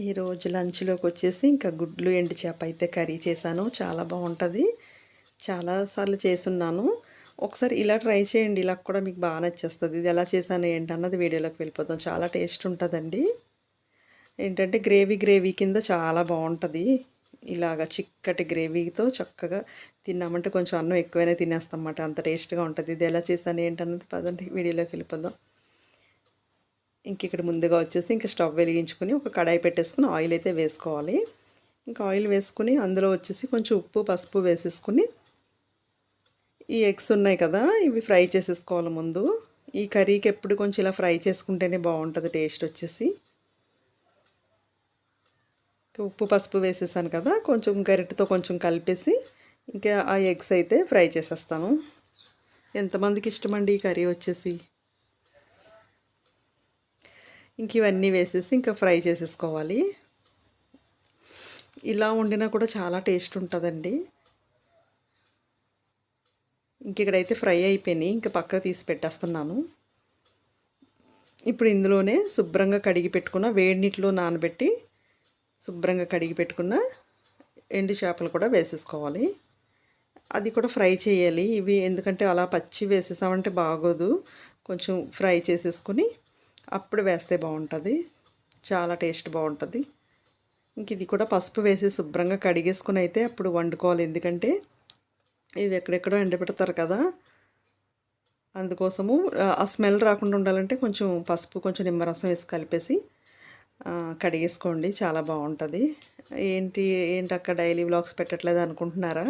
ఈరోజు లంచ్లోకి వచ్చేసి ఇంకా గుడ్లు ఎండు చేప అయితే కర్రీ చేశాను. చాలా బాగుంటుంది. చాలాసార్లు చేసున్నాను ఒకసారి ఇలా ట్రై చేయండి. ఇలా కూడా మీకు బాగా నచ్చేస్తుంది. ఇది ఎలా చేశాను ఏంటి అన్నది వీడియోలోకి వెళ్ళిపోతాం చాలా టేస్ట్ ఉంటుందండి. ఏంటంటే గ్రేవీ గ్రేవీ కింద చాలా బాగుంటుంది. ఇలాగ చిక్కటి గ్రేవీతో చక్కగా తిన్నామంటే కొంచెం అన్నం ఎక్కువైనా తినేస్తాం అన్నమాట అంత టేస్ట్గా ఉంటుంది. ఇది ఎలా చేశాను ఏంటన్నది పదండి. వీడియోలోకి వెళ్ళిపోదాం. ఇంక ఇక్కడ ముందుగా వచ్చేసి ఇంకా స్టవ్ వెలిగించుకొని ఒక కడాయి పెట్టేసుకుని ఆయిల్ అయితే వేసుకోవాలి. ఇంకా ఆయిల్ వేసుకుని అందులో వచ్చేసి కొంచెం ఉప్పు పసుపు వేసేసుకుని ఈ ఎగ్స్ ఉన్నాయి కదా ఇవి ఫ్రై చేసేసుకోవాలి ముందు. ఈ కర్రీకి ఎప్పుడు కొంచెం ఇలా ఫ్రై చేసుకుంటేనే బాగుంటుంది టేస్ట్ వచ్చేసి. ఉప్పు పసుపు వేసేసాను కదా కొంచెం గరిటతో కొంచెం కలిపేసి ఇంకా ఆ ఎగ్స్ అయితే ఫ్రై చేసేస్తాను. ఎంతమందికి ఇష్టమండి ఈ కర్రీ వచ్చేసి? ఇంక ఇవన్నీ వేసేసి ఇంకా ఫ్రై చేసేసుకోవాలి. ఇలా వండినా కూడా చాలా టేస్ట్ ఉంటుందండి. ఇంక ఇక్కడైతే ఫ్రై అయిపోయినాయి. ఇంకా పక్కకు తీసి పెట్టేస్తున్నాను. ఇప్పుడు ఇందులోనే శుభ్రంగా కడిగి పెట్టుకున్న వేడి నీటిలో నానబెట్టి శుభ్రంగా కడిగి పెట్టుకున్న ఎండు చేపలు కూడా వేసేసుకోవాలి. అది కూడా ఫ్రై చేయాలి. ఇవి ఎందుకంటే అలా పచ్చి వేసేసామంటే బాగోదు. కొంచెం ఫ్రై చేసేసుకుని అప్పుడు వేస్తే బాగుంటుంది. చాలా టేస్ట్ బాగుంటుంది. ఇంక ఇది కూడా పసుపు వేసి శుభ్రంగా కడిగేసుకుని అయితే అప్పుడు వండుకోవాలి. ఎందుకంటే ఇవి ఎక్కడెక్కడో ఎండబెడతారు కదా. అందుకోసము ఆ స్మెల్ రాకుండా ఉండాలంటే కొంచెం పసుపు కొంచెం నిమ్మరసం వేసి కలిపేసి కడిగేసుకోండి. చాలా బాగుంటుంది. ఏంటి ఏంటి అక్క డైలీ వ్లాగ్స్ పెట్టట్లేదు అనుకుంటున్నారా?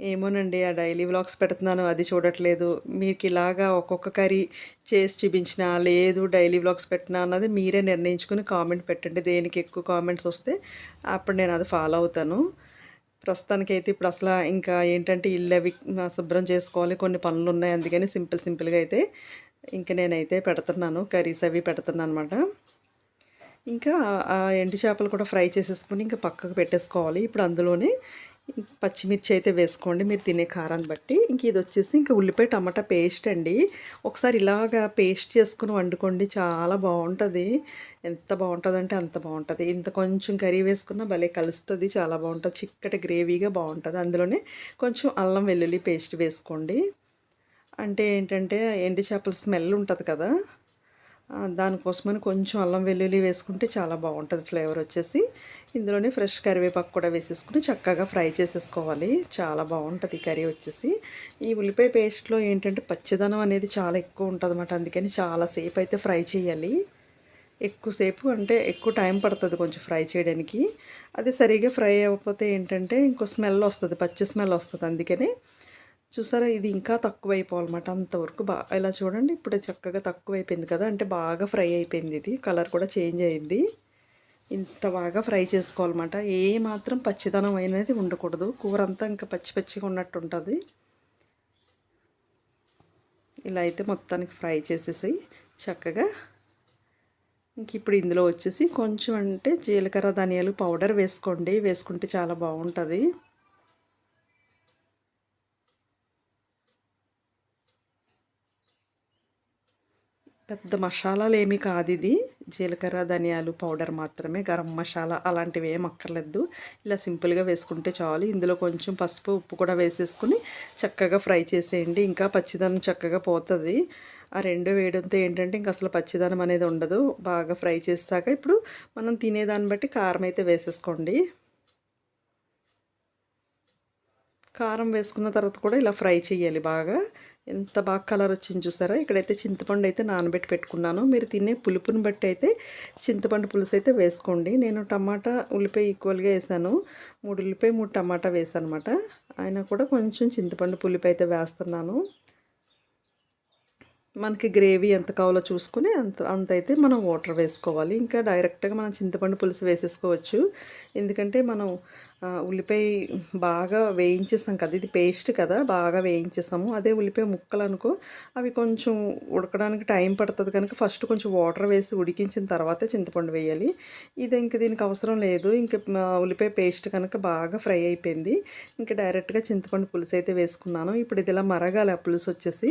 ఏమోనండి ఆ డైలీ వ్లాగ్స్ పెడుతున్నాను అది చూడట్లేదు. మీకు ఇలాగా ఒక్కొక్క కర్రీ చేసి చూపించిన లేదు డైలీ వ్లాగ్స్ పెట్టినా అన్నది మీరే నిర్ణయించుకుని కామెంట్ పెట్టండి. దేనికి ఎక్కువ కామెంట్స్ వస్తే అప్పుడు నేను అది ఫాలో అవుతాను. ప్రస్తుతానికైతే ఇప్పుడు అసలు ఇంకా ఏంటంటే ఇల్లు అవి శుభ్రం చేసుకోవాలి. కొన్ని పనులు ఉన్నాయి. అందుకని సింపుల్ సింపుల్గా అయితే ఇంకా నేనైతే పెడుతున్నాను. కర్రీస్ అవి పెడుతున్నాను అనమాట ఇంకా ఆ ఎండు చేపలు కూడా ఫ్రై చేసేసుకుని ఇంకా పక్కకు పెట్టేసుకోవాలి. ఇప్పుడు అందులోనే పచ్చిమిర్చి అయితే వేసుకోండి. మీరు తినే కారాన్ని బట్టి. ఇంక ఇది వచ్చేసి ఇంక ఉల్లిపాయ టమాటా పేస్ట్ అండి. ఒకసారి ఇలాగా పేస్ట్ చేసుకుని వండుకోండి. చాలా బాగుంటుంది. ఎంత బాగుంటుందంటే అంత బాగుంటుంది. ఇంత కొంచెం కర్రీ వేసుకున్న భలే కలుస్తుంది. చాలా బాగుంటుంది. చిక్కటి గ్రేవీగా బాగుంటుంది. అందులోనే కొంచెం అల్లం వెల్లుల్లి పేస్ట్ వేసుకోండి. అంటే ఏంటంటే ఎండి చేపల స్మెల్ ఉంటుంది కదా. దానికోసమని కొంచెం అల్లం వెల్లుల్లి వేసుకుంటే చాలా బాగుంటుంది ఫ్లేవర్ వచ్చేసి. ఇందులోనే ఫ్రెష్ కరివేపాకు కూడా వేసేసుకుని చక్కగా ఫ్రై చేసేసుకోవాలి. చాలా బాగుంటుంది కర్రీ వచ్చేసి. ఈ ఉల్లిపాయ పేస్ట్లో ఏంటంటే పచ్చదనం అనేది చాలా ఎక్కువ ఉంటుంది అనమాట అందుకని చాలాసేపు అయితే ఫ్రై చేయాలి. ఎక్కువసేపు అంటే ఎక్కువ టైం పడుతుంది కొంచెం ఫ్రై చేయడానికి. అది సరిగా ఫ్రై అవ్వకపోతే ఏంటంటే ఇంకో స్మెల్ వస్తుంది పచ్చి స్మెల్ వస్తుంది అందుకని చూసారా? ఇది ఇంకా తక్కువ అయిపోవాలన్నమాట అంతవరకు. బాగా ఇలా చూడండి ఇప్పుడే చక్కగా తక్కువ అయిపోయింది కదా? అంటే బాగా ఫ్రై అయిపోయింది ఇది. కలర్ కూడా చేంజ్ అయింది. ఇంత బాగా ఫ్రై చేసుకోవాలన్నమాట. ఏ మాత్రం పచ్చిదనం అనేది ఉండకూడదు. కూర అంతా ఇంకా పచ్చి పచ్చిగా ఉన్నట్టు ఉంటుంది ఇలా అయితే మొత్తానికి ఫ్రై చేసేసి చక్కగా ఇంక ఇప్పుడు ఇందులో వచ్చేసి కొంచెం అంటే జీలకర్ర ధనియాలు పౌడర్ వేసుకోండి. వేసుకుంటే చాలా బాగుంటుంది. పెద్ద మసాలాలు ఏమీ కాదు ఇది జీలకర్ర ధనియాలు పౌడర్ మాత్రమే. గరం మసాలా అలాంటివి ఏం అక్కర్లేదు. ఇలా సింపుల్గా వేసుకుంటే చాలు. ఇందులో కొంచెం పసుపు ఉప్పు కూడా వేసేసుకుని చక్కగా ఫ్రై చేసేయండి. ఇంకా పచ్చిదనం చక్కగా పోతుంది. ఆ రెండు వేయడంతో ఏంటంటే ఇంక అసలు పచ్చిదనం అనేది ఉండదు. బాగా ఫ్రై చేసాక ఇప్పుడు మనం తినేదాన్ని బట్టి కారం అయితే వేసేసుకోండి. కారం వేసుకున్న తర్వాత కూడా ఇలా ఫ్రై చేయాలి బాగా. ఎంత బాగా కలర్ వచ్చింది చూసారా? ఇక్కడైతే చింతపండు అయితే నానబెట్టి పెట్టుకున్నాను. మీరు తినే పులుపుని బట్టి అయితే చింతపండు పులుసు అయితే వేసుకోండి. నేను టమాటా ఉల్లిపాయ ఈక్వల్గా వేసాను. మూడు ఉల్లిపాయ మూడు టమాటా వేసాను అనమాట అయినా కూడా కొంచెం చింతపండు పులిపి అయితే వేస్తున్నాను. మనకి గ్రేవీ ఎంత కావాలో చూసుకుని అంత అంత అయితే మనం వాటర్ వేసుకోవాలి. ఇంకా డైరెక్ట్గా మనం చింతపండు పులుసు వేసేసుకోవచ్చు. ఎందుకంటే మనం ఉల్లిపాయ బాగా వేయించేసాం కదా ఇది పేస్ట్ కదా బాగా వేయించేసాము అదే ఉల్లిపాయ ముక్కలు అనుకో అవి కొంచెం ఉడకడానికి టైం పడుతుంది కనుక ఫస్ట్ కొంచెం వాటర్ వేసి ఉడికించిన తర్వాతే చింతపండు వేయాలి. ఇది ఇంక దీనికి అవసరం లేదు. ఇంక ఉల్లిపాయ పేస్ట్ కనుక బాగా ఫ్రై అయిపోయింది. ఇంకా డైరెక్ట్గా చింతపండు పులుసు అయితే వేసుకున్నాను. ఇప్పుడు ఇది ఇలా మరగాలి ఆ పులుసు వచ్చేసి.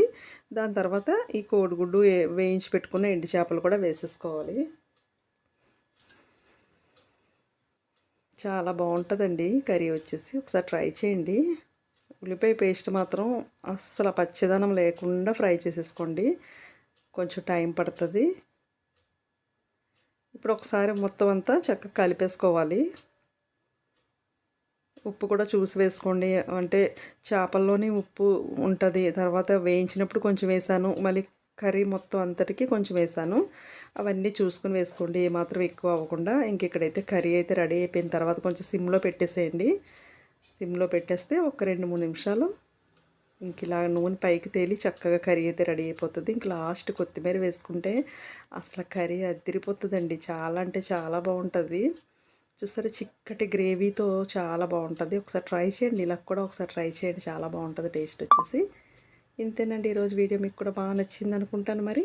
దాని తర్వాత ఈ కోడిగుడ్డు వేయించి పెట్టుకున్న ఎండి చేపలు కూడా వేసేసుకోవాలి. చాలా బాగుంటుందండి కర్రీ వచ్చేసి. ఒకసారి ట్రై చేయండి. ఉల్లిపాయ పేస్ట్ మాత్రం అస్సలు పచ్చదనం లేకుండా ఫ్రై చేసేసుకోండి. కొంచెం టైం పడుతుంది. ఇప్పుడు ఒకసారి మొత్తం అంతా చక్కగా కలిపేసుకోవాలి. ఉప్పు కూడా చూసి వేసుకోండి. అంటే చేపల్లోనే ఉప్పు ఉంటుంది. తర్వాత వేయించినప్పుడు కొంచెం వేసాను. మళ్ళీ కర్రీ మొత్తం అంతటికి కొంచెం వేసాను. అవన్నీ చూసుకుని వేసుకోండి. ఏమాత్రం ఎక్కువ అవ్వకుండా ఇంక ఇక్కడైతే కర్రీ అయితే రెడీ అయిపోయిన తర్వాత కొంచెం సిమ్లో పెట్టేసేయండి. సిమ్లో పెట్టేస్తే ఒక రెండు మూడు నిమిషాలు ఇంక ఇలా నూనె పైకి తేలి చక్కగా కర్రీ అయితే రెడీ అయిపోతుంది. ఇంక లాస్ట్ కొత్తిమీర వేసుకుంటే అసలు కర్రీ అద్దరిపోతుందండి చాలా అంటే చాలా బాగుంటుంది. చూసారా చిక్కటి గ్రేవీతో చాలా బాగుంటుంది. ఒకసారి ట్రై చేయండి. ఇలా కూడా ఒకసారి ట్రై చేయండి. చాలా బాగుంటుంది టేస్ట్ వచ్చేసి. ఇంతేనండి ఈరోజు వీడియో మీకు కూడా బాగా నచ్చింది అనుకుంటాను మరి.